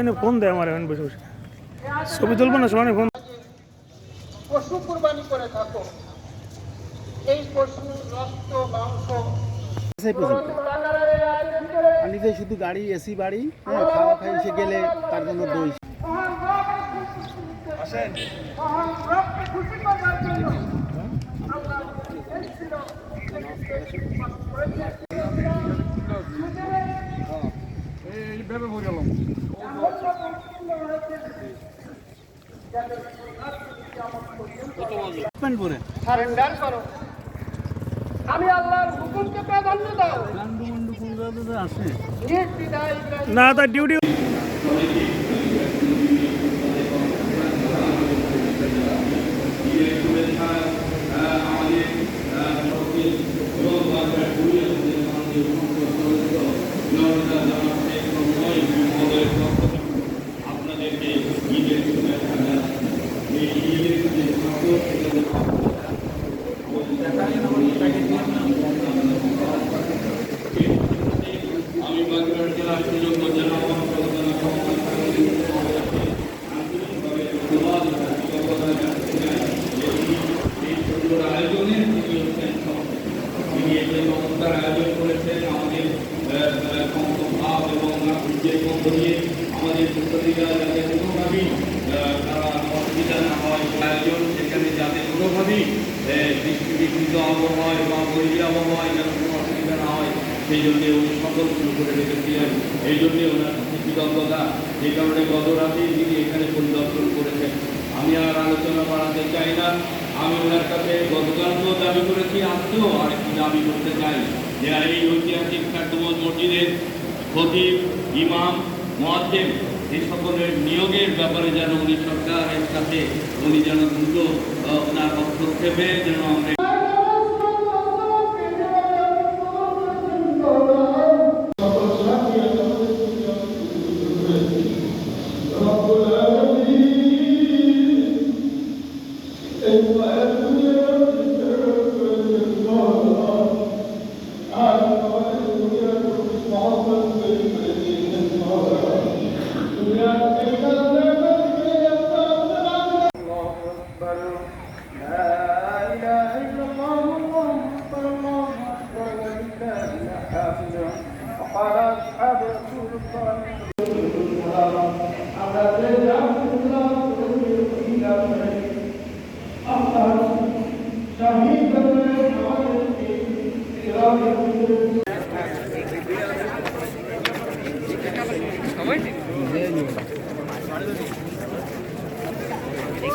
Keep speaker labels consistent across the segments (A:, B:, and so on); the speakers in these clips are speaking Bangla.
A: এনে ফোন দেয় আমার এখন বসে বসে। ছবি তুলবো না সোহানি ফোন।
B: পশু কুরবানি করে থাকো। এই পশু রক্ত মাংস।
C: নিজে শুধু গাড়ি এসি বাড়ি হ্যাঁ খাওয়া খাই সে গেলে তার জন্য দই।
B: সারেন্ডার করো আমি আল্লাহর হুকুমকে প্রাধান্য দাও।
A: না তার ডিউটি
D: আপনাদেরকে ঈদের শুভেচ্ছা আমাদের মুসলিরা যাতে কোনোভাবেই অসুবিধা না হয় আয়োজন সেখানে যাতে কোনোভাবেই বৃষ্টি বিঘ্নিত আবহাওয়ায় বা বৈরী আবহাওয়ায় যেন কোনো অসুবিধা না হয়, সেই জন্য উনি সকল শুরু করে রেখেছিলেন এই জন্যে ওনার কৃতজ্ঞতা। এই কারণে গত রাতে তিনি এখানে পরিদর্শন করেছেন। আমি আর আলোচনা বাড়াতে চাই না। আমি ওনার কাছে গতকালকেও দাবি করেছি, আজকেও আরেকটি দাবি করতে চাই। যে এই ঐতিহাসিক খ্যাতমত মসজিদের খতিব ইমাম মোয়াজ্জেম এই সকলের নিয়োগের ব্যাপারে যেন উনি সরকারের কাছে, উনি যেন দ্রুত ওনার হস্তক্ষেপে যেন আমরা
B: لا إله إلا الله الله أكبر الله أكبر ولله الحمد فقال أصحاب رسول الله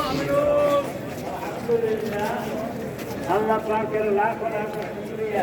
B: Thank you.
C: আল্লাহ পাকের লাখ লাখ শুকরিয়া।